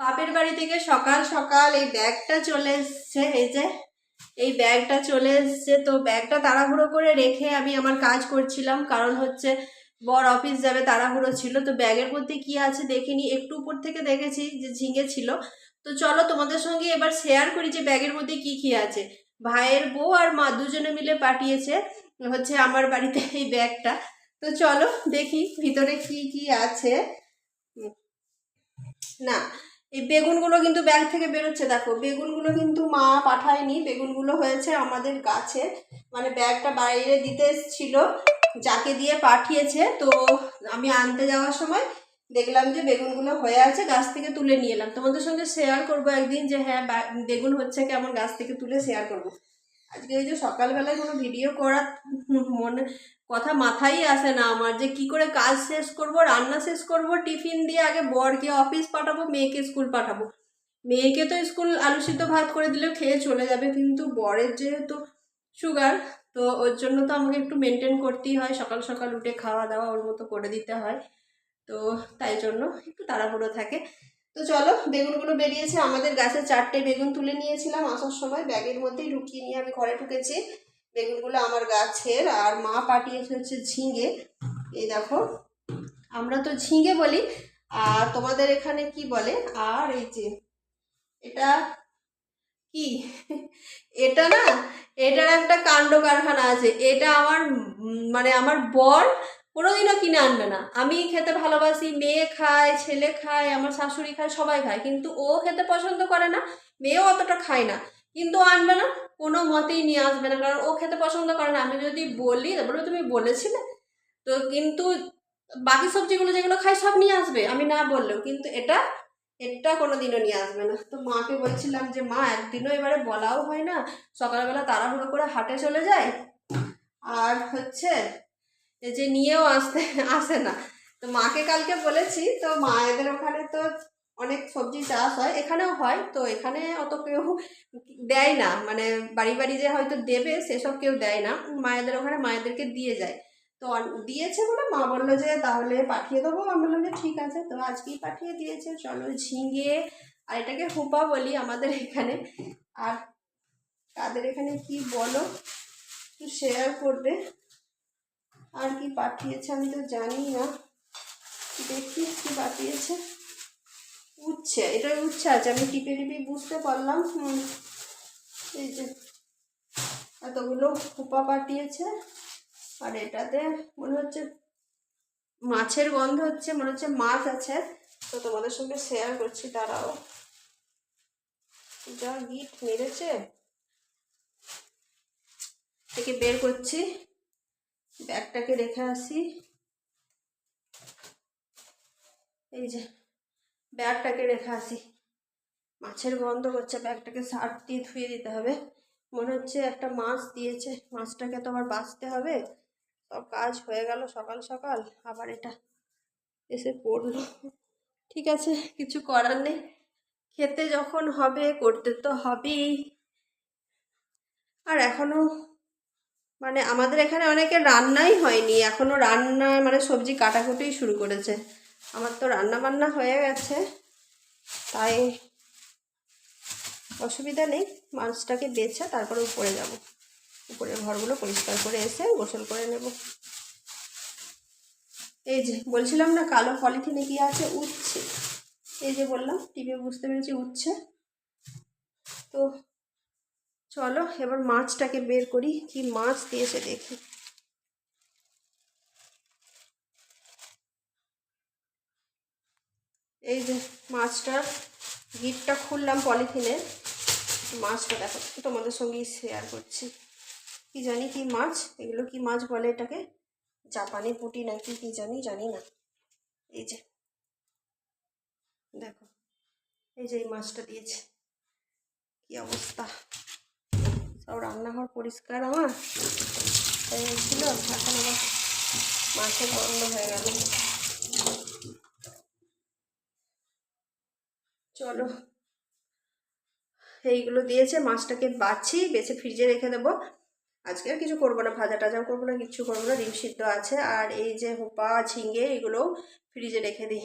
বাপের বাড়ি থেকে সকাল সকাল এই ব্যাগটা চলে এসছে, এই যে, এই ব্যাগটা চলে এসছে। তো ব্যাগটা তাড়াহুড়ো করে রেখে আমি আমার কাজ করছিলাম, কারণ হচ্ছে বর অফিস যাবে তাড়াহুড়ো ছিল। তো ব্যাগের মধ্যে কি আছে দেখিনি, একটু উপর থেকে দেখেছি যে ঝিঙে ছিল। তো চলো তোমাদের সঙ্গে এবার শেয়ার করি যে ব্যাগের মধ্যে কি কি আছে। ভাইয়ের বউ আর মা দুজনে মিলে পাঠিয়েছে হচ্ছে আমার বাড়িতে এই ব্যাগটা। তো চলো দেখি ভিতরে কি কি আছে। না এই বেগুনগুলো কিন্তু ব্যাগ থেকে বেরোচ্ছে, দেখো। বেগুনগুলো কিন্তু মা পাঠায়নি, বেগুনগুলো হয়েছে আমাদের গাছে। মানে ব্যাগটা বাইরে দিতে এসেছিল, যাকে দিয়ে পাঠিয়েছে। তো আমি আনতে যাওয়ার সময় দেখলাম যে বেগুনগুলো হয়ে আছে, গাছ থেকে তুলে নিয়ে এলাম। তোমাদের সঙ্গে শেয়ার করব একদিন যে হ্যাঁ বেগুন হচ্ছে কেমন, গাছ থেকে তুলে শেয়ার করব। আজকে এই যে সকালবেলায় কোনো ভিডিও করার মনে, কথা মাথায় আসে না আমার যে কি করে কাজ শেষ করব, রান্না শেষ করব, টিফিন দিয়ে আগে বরকে অফিস পাঠাবো, মেয়েকে স্কুল পাঠাবো। মেয়েকে তো স্কুল আলু সিদ্ধ ভাত করে দিলেও খেয়ে চলে যাবে, কিন্তু বরের যেহেতু সুগার তো ওর জন্য তো আমাকে একটু মেনটেন করতেই হয়, সকাল সকাল উঠে খাওয়া দাওয়া ওর মতো করে দিতে হয়। তো তাই জন্য একটু তাড়াহুড়ো থাকে। তো চলো, বেগুনগুলো বেরিয়েছে। আমাদের গাছে চারটে বেগুন তুলে নিয়েছিলাম আসার সময়। ব্যাগের মধ্যেই ঢুকিয়ে নিয়ে আমি ঘরে ঢুকেছি। বেগুনগুলো আমার গাছের আর মা পাঠিয়েছে হচ্ছে ঝিঙে। এই দেখো, আমরা তো ঝিঙে বলি। আর তোমাদের এখানে কি বলে? আর এই যে, এটা কি? এটা না, এটার একটা কাণ্ড কারখানা আছে। এটা আমার মানে আমার বর কোনোদিনও কিনে আনবে না। আমি খেতে ভালোবাসি, মেয়ে খায়, ছেলে খায়, আমার শাশুড়ি খায়, সবাই খায়। কিন্তু ও খেতে পছন্দ করে না, মেয়েও অতটা খায় না। কিন্তু আনবে না, কোনো মতেই নিয়ে আসবে না। কারণ ও খেতে পছন্দ করে না। আমি যদি বলি, তারপরে তুমি বলেছিলে, তো কিন্তু বাকি সবজিগুলো যেগুলো খাই সব নিয়ে আসবে। আমি না বললেও কিন্তু এটা এটা কোনোদিনও নিয়ে আসবে না। তো মাকে বলছিলাম যে, মা, একদিনও এবারে বলাও হয় না। সকালবেলা তাড়াহুড়ো করে হাটে চলে যায় আর হচ্ছে যে নিয়েও আসতে, আসে না। তো মাকে কালকে বলেছি, তো মায়েদের ওখানে তো অনেক সবজি চাষ হয়, এখানেও হয়। তো এখানে অত কেউ দেয় না। মানে বাড়ি বাড়ি যে হয়তো দেবে, সেসব কেউ দেয় না। মায়েদের ওখানে মায়েদেরকে দিয়ে যায়। তো দিয়েছে বলে মা বলল যে, তাহলে পাঠিয়ে দেবো। আমি বললাম যে, ঠিক আছে। তো আজকেই পাঠিয়ে দিয়েছে। চলো ঝিঙে আর এটাকে হুপা বলি আমাদের এখানে। আর তাদের এখানে কি বলো? একটু শেয়ার করবে। আর কি পাঠিয়েছে আমি তো জানি না। দেখি কি পাঠিয়েছে। উচ্ছে, এটা উচ্ছে আছে, আমি টিপে টিপে বুঝতে পারলাম। হুম, এই যে এতগুলো খোপা পাঠিয়েছে, আর এটাতে মনে হচ্ছে মাছের গন্ধ হচ্ছে, মনে হচ্ছে মাছ আছে। তো তোমাদের সঙ্গে শেয়ার করছি তারাও যা গিট মেরেছে, থেকে বের করছি। ব্যাগটাকে রেখে আসি। এই যে, ব্যাগটাকে রেখে আসি। মাছের গন্ধ করছে ব্যাগটাকে সার্ফ দিয়ে ধুয়ে দিতে হবে। মনে হচ্ছে একটা মাছ দিয়েছে, মাছটাকে তো আবার বাঁচতে হবে। সব কাজ হয়ে গেল সকাল সকাল, আবার এটা এসে পড়ল। ঠিক আছে, কিছু করার নেই। খেতে যখন হবে, করতে তো হবেই। আর এখনও মানে আমাদের এখানে অনেকে রান্নাই হয়নি, এখনও রান্না মানে সবজি কাটাকুটি শুরু করেছে। আমার তো রান্না বান্না হয়ে গেছে, তাই অসুবিধা নেই। মাছটাকে বেছে তারপরে উপরে যাব। উপরের ঘরগুলো পরিষ্কার করে এসে গোসল করে নেব। এই যে, বলছিলাম না কালো পলিথিনে কি আছে? উঠছে এই যে বললাম টিভি বুঝতে পেরেছি উঠছে তো চলো এবার মাছটাকে বের করি, কি মাছ দিয়েছে দেখি। এই যে মাছটার গিটটা খুললাম পলিথিনের মাছটা দেখো তোমাদের সঙ্গেই শেয়ার করছি। কি জানি কি মাছ, এগুলো কি মাছ বলে এটাকে? জাপানি পুটি নাকি কি জানি জানি না। এই যে, দেখো, এই যে এই মাছটা দিয়েছে। কি অবস্থা? সব রান্নাঘর পরিষ্কার আমার। ছিল, এখন আবার মাছের বন্ধ হয়ে গেল। চলো, এইগুলো দিয়েছে, মাছটাকে বাছি, বেছে ফ্রিজে রেখে দেবো। আজকে আর কিছু করব না, ভাজা টাজাও করব না, কিচ্ছু করব না, ডিম সিদ্ধ আছে। আর এই যে হোপা, ঝিঙে এগুলো ফ্রিজে রেখে দিই।